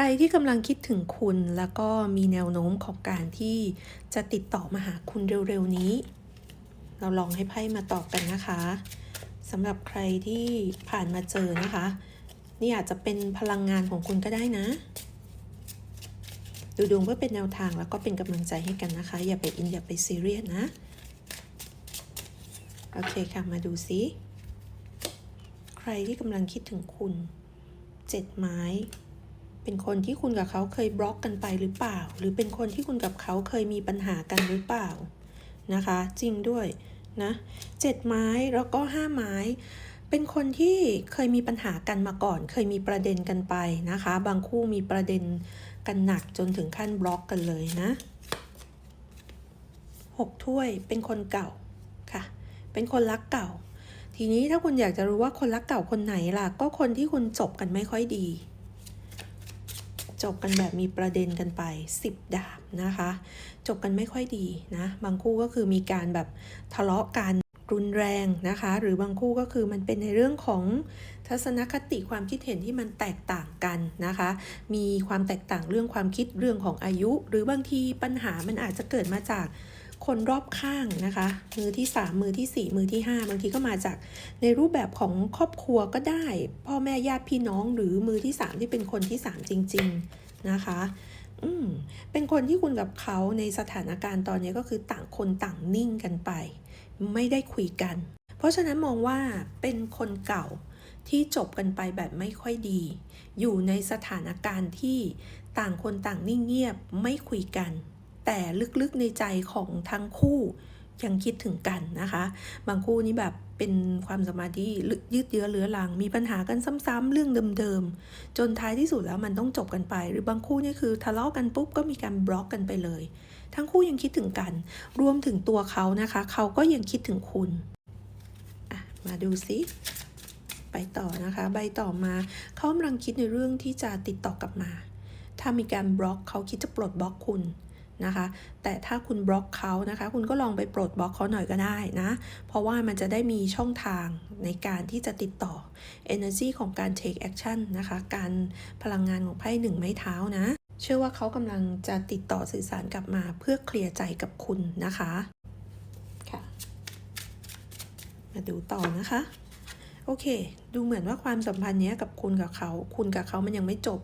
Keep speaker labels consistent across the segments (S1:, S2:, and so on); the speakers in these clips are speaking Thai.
S1: รที่กำลังคิดถึงคุณแล้วก็มีแนวโน้มของการที่จะติดต่อมาหาคุณเร็วๆนี้ เราลองให้ไพ่มาตอบกันนะคะสำหรับใครที่ผ่านมาเจอนะคะ นี่อาจจะเป็นพลังงานของคุณก็ได้นะ ดูดวงเพื่อเป็นแนวทางแล้วก็เป็นกำลังใจให้กันนะคะ อย่าไปอินอย่าไปซีเรียสนะ โอเคค่ะมาดูซิ ใครที่กำลังคิดถึงคุณเจ็ดไม้ เป็นคนที่คุณกับเขาเคยบล็อกกันไปหรือเปล่า หรือเป็นคนที่คุณกับเขาเคยมีปัญหากันหรือเปล่านะคะ จริงด้วยนะเจ็ดไม้แล้วก็ห้าไม้ เป็นคนที่เคยมีปัญหากันมาก่อน เคยมีประเด็นกันไปนะคะ บางคู่มีประเด็นกันหนักจนถึงขั้นบล็อกกันเลยนะหกถ้วยเป็นคนเก่าค่ะ เป็นคนรักเก่า ทีนี้ถ้าคุณอยากจะรู้ว่าคนรักเก่าคนไหนล่ะ ก็คนที่คุณจบกันไม่ค่อยดี จบกันแบบมีประเด็นกันไป 10 ดาบนะคะ จบกันไม่ค่อยดีนะ บางคู่ก็คือมีการแบบทะเลาะกันรุนแรงนะคะ หรือบางคู่ก็คือมันเป็นในเรื่องของทัศนคติความคิดเห็นที่มันแตกต่างกันนะคะ มีความแตกต่างเรื่องความคิดเรื่องของอายุ หรือบางทีปัญหามันอาจจะเกิดมาจาก คนรอบข้างนะคะ มือที่ 3 มือที่ 4 มือที่ 5 บางทีก็มาจากในรูปแบบของครอบครัวก็ได้ พ่อแม่ญาติพี่น้องหรือมือที่ 3 ที่เป็นคนที่ 3 จริง ๆนะคะอืมเป็นคนที่คุณกับเขาในสถานการณ์ตอนนี้ก็คือต่างคนต่างนิ่งกันไป ไม่ได้คุยกัน เพราะฉะนั้นมองว่าเป็นคนเก่าที่จบกันไปแบบไม่ค่อยดี อยู่ในสถานการณ์ที่ต่างคนต่างนิ่งเงียบไม่คุยกัน แต่ลึกๆในใจของทั้งคู่ยังคิดถึงกันนะคะ บางคู่นี้แบบเป็นความสมาธิยืดเยื้อเรื้อรัง มีปัญหากันซ้ำๆเรื่องเดิมๆ จนท้ายที่สุดแล้วมันต้องจบกันไป หรือบางคู่นี่คือทะเลาะกันปุ๊บก็มีการบล็อกกันไปเลย ทั้งคู่ยังคิดถึงกัน รวมถึงตัวเขานะคะ เขาก็ยังคิดถึงคุณ มาดูซิไปต่อนะคะ ใบต่อมาเขากำลังคิดในเรื่องที่จะติดต่อกลับมา ถ้ามีการบล็อกเขาคิดจะปลดบล็อกคุณ นะคะ แต่ถ้าคุณบล็อกเขานะคะ คุณก็ลองไปปลดบล็อกเขาหน่อยก็ได้นะ เพราะว่ามันจะได้มีช่องทางในการที่จะติดต่อ energy ของการ take action นะคะ การพลังงานของไพ่หนึ่งไม้เท้านะ เชื่อว่าเขากำลังจะติดต่อสื่อสารกลับมาเพื่อเคลียร์ใจกับคุณนะคะค่ะมาดูต่อนะคะโอเค ดูเหมือนว่าความสัมพันธ์นี้กับคุณกับเขา คุณกับเขามันยังไม่จบ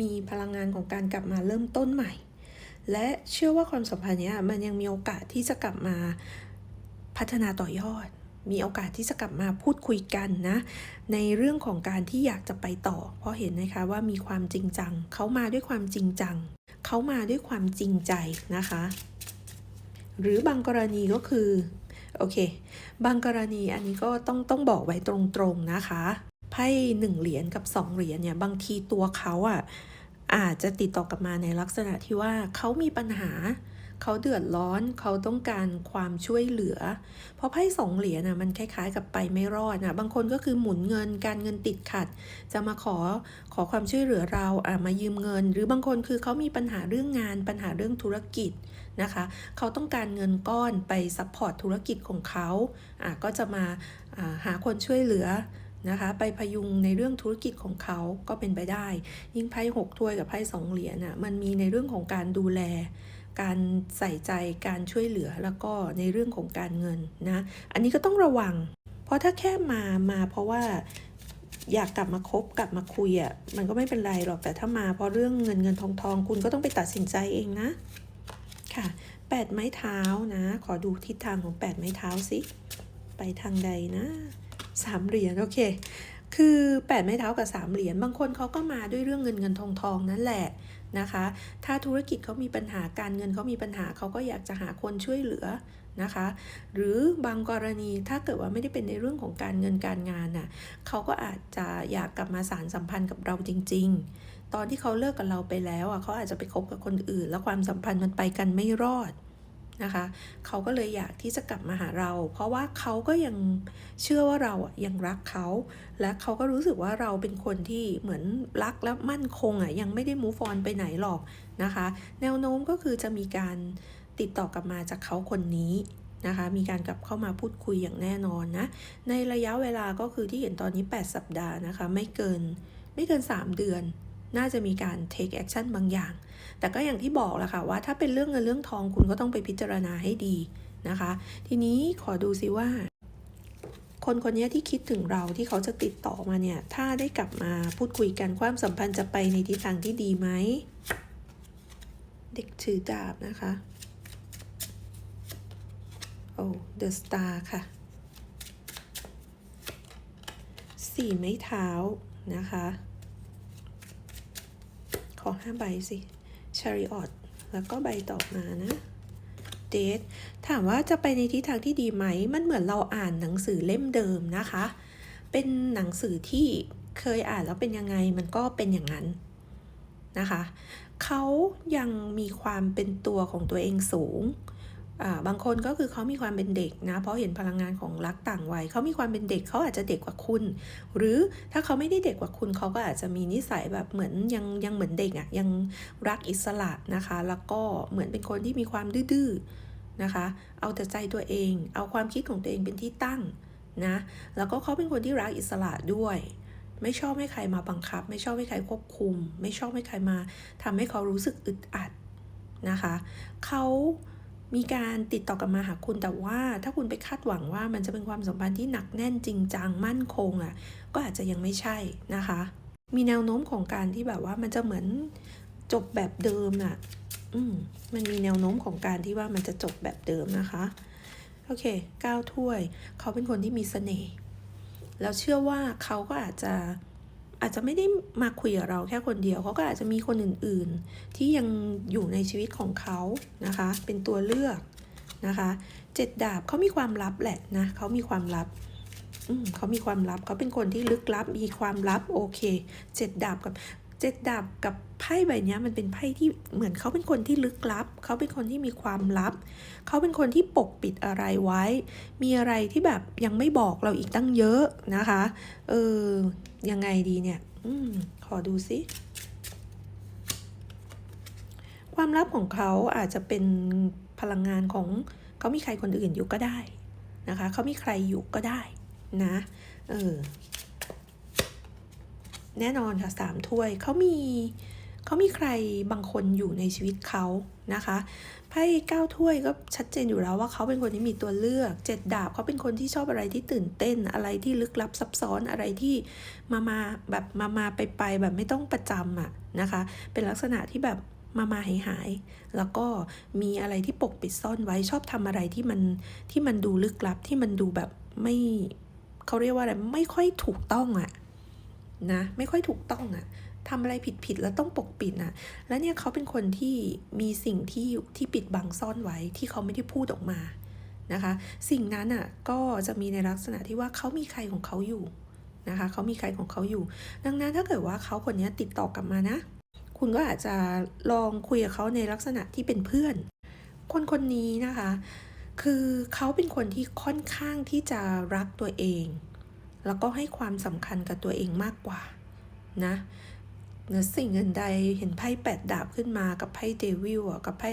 S1: มีพลังงานของการกลับมาเริ่มต้นใหม่ และเชื่อว่าความสัมพันธ์นี้มันยังมีโอกาสที่จะกลับมาพัฒนาต่อยอด มีโอกาสที่จะกลับมาพูดคุยกันนะ ในเรื่องของการที่อยากจะไปต่อ เพราะเห็นนะคะว่ามีความจริงจัง เขามาด้วยความจริงจัง เขามาด้วยความจริงใจนะคะ หรือบางกรณีก็คือโอเค บางกรณีอันนี้ก็ต้องต้องบอกไว้ตรงๆนะคะ ไพ่หนึ่งเหรียญกับสองเหรียญเนี่ยบางทีตัวเขาอะ อาจจะติดต่อกลับมาในลักษณะที่ว่าเขามีปัญหา เขาเดือดร้อนเขาต้องการความช่วยเหลือ เพราะไพ่สองเหรียญนะมันคล้ายๆ กับไปไม่รอดนะบางคนก็คือหมุนเงินการเงินติดขัด จะมาขอขอความช่วยเหลือเราอะมายืมเงิน หรือบางคนคือเขามีปัญหาเรื่องงานปัญหาเรื่องธุรกิจนะคะเขาต้องการเงินก้อนไปซัพพอร์ตธุรกิจของเขาอะก็จะมาหาคนช่วยเหลือ นะคะไปพยุงในเรื่องธุรกิจของเขาก็เป็นไปได้ ยิ่งไพ่หกถ้วยกับไพ่สองเหรียญน่ะมันมีในเรื่องของการดูแล การใส่ใจการช่วยเหลือแล้วก็ในเรื่องของการเงินนะอันนี้ก็ต้องระวัง เพราะถ้าแค่มามาเพราะว่าอยากกลับมาคบกลับมาคุยอะ่ะมันก็ไม่เป็นไรหรอกแต่ถ้ามาเพราะเรื่องเงินเงินทองทองคุณก็ต้องไปตัดสินใจเองนะค่ะแปดไม้เท้านะ ขอดูทิศทางของแปดไม้เท้าสิ ไปทางใดนะ สามเหรียญโอเค คือแปดไม้เท้ากับสามเหรียญบางคนเขาก็มาด้วยเรื่องเงินเงินทองทองนั่นแหละนะคะ ถ้าธุรกิจเขามีปัญหาการเงินเขามีปัญหาเขาก็อยากจะหาคนช่วยเหลือนะคะ หรือบางกรณีถ้าเกิดว่าไม่ได้เป็นในเรื่องของการเงินการงานน่ะเขาก็อาจจะอยากกลับมาสารสัมพันธ์กับเราจริง ๆ ตอนที่เขาเลิกกับเราไปแล้วอะเขาอาจจะไปคบกับคนอื่น แล้วความสัมพันธ์มันไปกันไม่รอด นะคะ เขาก็เลยอยากที่จะกลับมาหาเรา เพราะว่าเขาก็ยังเชื่อว่าเราอะยังรักเขา และเขาก็รู้สึกว่าเราเป็นคนที่เหมือนรักและมั่นคงอะยังไม่ได้มูฟอนไปไหนหรอกนะคะ แนวโน้มก็คือจะมีการติดต่อกลับมาจากเขาคนนี้นะคะ มีการกลับเข้ามาพูดคุยอย่างแน่นอนนะ ในระยะเวลาก็คือที่เห็นตอนนี้ 8 สัปดาห์นะคะ ไม่เกินไม่เกิน 3 เดือน น่าจะมีการ take action บางอย่าง แต่ก็อย่างที่บอกแหละค่ะว่าถ้าเป็นเรื่องเงินเรื่องทองคุณก็ต้องไปพิจารณาให้ดีนะคะ ทีนี้ขอดูซิว่า คนคนนี้ที่คิดถึงเราที่เขาจะติดต่อมาเนี่ย ถ้าได้กลับมาพูดคุยกันความสัมพันธ์จะไปในทิศทางที่ดีไหม เด็กถือดาบนะคะโอ้ The Star ค่ะสี่ไม้เท้านะคะ อห้าใบสิชาริออตแล้วก็ใบต่อมานะเดทถามว่าจะไปในทิศทางที่ดีไหม มันเหมือนเราอ่านหนังสือเล่มเดิมนะคะ เป็นหนังสือที่เคยอ่านแล้วเป็นยังไงมันก็เป็นอย่างนั้นนะคะ เขายังมีความเป็นตัวของตัวเองสูง บางคนก็คือเขามีความเป็นเด็กนะเพราะเห็นพลังงานของรักต่างวัยเขามีความเป็นเด็กเขาอาจจะเด็กกว่าคุณ หรือถ้าเขาไม่ได้เด็กกว่าคุณเขาก็อาจจะมีนิสัยแบบเหมือนยังยังเหมือนเด็กอะ่ะยังรักอิสระนะคะ แล้วก็เหมือนเป็นคนที่มีความดื้อนะคะ เอาแต่ใจตัวเอง เอาความคิดของตัวเองเป็นที่ตั้งนะแล้วก็เขาเป็นคนที่รักอิสระด้วยไม่ชอบให้ใครมาบังคับ ไม่ชอบให้ใครควบคุม ไม่ชอบให้ใครมาทำให้เขารู้สึกอึดอัดนะคะ เขา มีการติดต่อกลับมาหาคุณแต่ว่า ถ้าคุณไปคาดหวังว่ามันจะเป็นความสัมพันธ์ที่หนักแน่นจริงจังมั่นคงอะ่ะ ก็อาจจะยังไม่ใช่นะคะ มีแนวโน้มของการที่แบบว่ามันจะเหมือนจบแบบเดิมอะ อืมมันมีแนวโน้มของการที่ว่ามันจะจบแบบเดิมนะคะ โอเคก้าวถ้วย เขาเป็นคนที่มีเสน่ห์แล้วเชื่อว่าเขาก็อาจจะ อาจจะไม่ได้มาคุยกับเราแค่คนเดียวเขาก็อาจจะมีคนอื่นๆ ที่ยังอยู่ในชีวิตของเขานะคะ เป็นตัวเลือกนะคะเจ็ดดาบเขามีความลับแหละนะเขามีความลับอืเขามีความลับเขาเป็นคนที่ลึกลับมีความลับโอเคเจ็ดดาบกับ เจ็ดดาบกับไพ่ใบนี้มันเป็นไพ่ที่เหมือนเขาเป็นคนที่ลึกลับ เขาเป็นคนที่มีความลับ เขาเป็นคนที่ปกปิดอะไรไว้ มีอะไรที่แบบยังไม่บอกเราอีกตั้งเยอะนะคะ เออ ยังไงดีเนี่ยอืมขอดูซิความลับของเขาอาจจะเป็นพลังงานของเขามีใครคนอื่นอยู่ก็ได้นะคะ เขามีใครอยู่ก็ได้นะ เออ แน่นอนค่ะสามถ้วยเขามีเขามีใครบางคนอยู่ในชีวิตเขานะคะไพ่เก้าถ้วยก็ชัดเจนอยู่แล้วว่าเขาเป็นคนที่มีตัวเลือกเจ็ดดาบเขาเป็นคนที่ชอบอะไรที่ตื่นเต้นอะไรที่ลึกลับซับซ้อนอะไรที่มามาแบบมามาไปไปแบบไม่ต้องประจำอะนะคะ เป็นลักษณะที่แบบมามาหายหาย แล้วก็มีอะไรที่ปกปิดซ่อนไว้ชอบทำอะไรที่มันที่มันดูลึกลับที่มันดูแบบไม่เขาเรียกว่าอะไรไม่ค่อยถูกต้องอะ นะไม่ค่อยถูกต้องอะทำอะไรผิดๆแล้วต้องปกปิดนะแล้วเนี่ยเขาเป็นคนที่มีสิ่งที่ที่ปิดบังซ่อนไว้ที่เขาไม่ได้พูดออกมานะคะ สิ่งนั้นอะก็จะมีในลักษณะที่ว่าเขามีใครของเขาอยู่นะคะเขามีใครของเขาอยู่ ดังนั้นถ้าเกิดว่าเขาคนนี้ติดต่อกลับมานะ คุณก็อาจจะลองคุยกับเขาในลักษณะที่เป็นเพื่อน คนคนนี้นะคะ คือเขาเป็นคนที่ค่อนข้างที่จะรักตัวเอง แล้วก็ให้ความสำคัญกับตัวเองมากกว่านะเนื้อสิ่งเงินใดเห็นไพ่แปดดาบขึ้นมากับไพ่เดวิลกับไพ่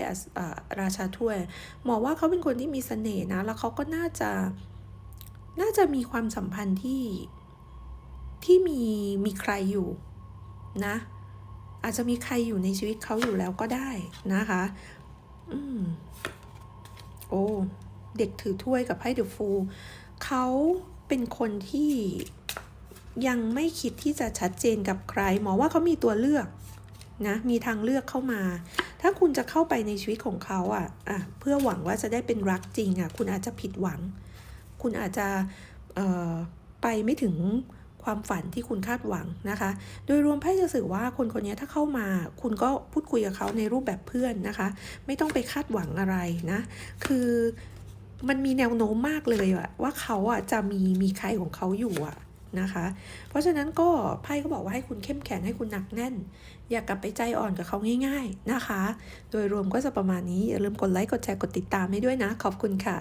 S1: ราชาถ้วยหมอว่าเขาเป็นคนที่มีเสน่ห์นะ แล้วเขาก็น่าจะน่าจะมีความสัมพันธ์ที่ที่มีมีใครอยู่นะ อาจจะมีใครอยู่ในชีวิตเขาอยู่แล้วก็ได้นะคะอืมโอ้เด็กถือถ้วยกับไพ่เดอะฟูเขา เป็นคนที่ยังไม่คิดที่จะชัดเจนกับใคร หมอว่าเขามีตัวเลือกนะมีทางเลือกเข้ามา ถ้าคุณจะเข้าไปในชีวิตของเขาอะอะเพื่อหวังว่าจะได้เป็นรักจริงอะคุณอาจจะผิดหวัง คุณอาจจะไปไม่ถึงความฝันที่คุณคาดหวังนะคะ โดยรวมไพ่จะสื่อว่าคนคนนี้ถ้าเข้ามา คุณก็พูดคุยกับเขาในรูปแบบเพื่อนนะคะ ไม่ต้องไปคาดหวังอะไรนะ คือ มันมีแนวโน้มมากเลยอะว่าเขาอะจะมีมีใครของเขาอยู่อะนะคะ เพราะฉะนั้นก็ไพ่ก็บอกว่าให้คุณเข้มแข็งให้คุณหนักแน่น อย่ากลับไปใจอ่อนกับเขาง่าย ๆนะคะ โดยรวมก็จะประมาณนี้อย่าลืมกดไลค์กดแชร์กดติดตามให้ด้วยนะ ขอบคุณค่ะ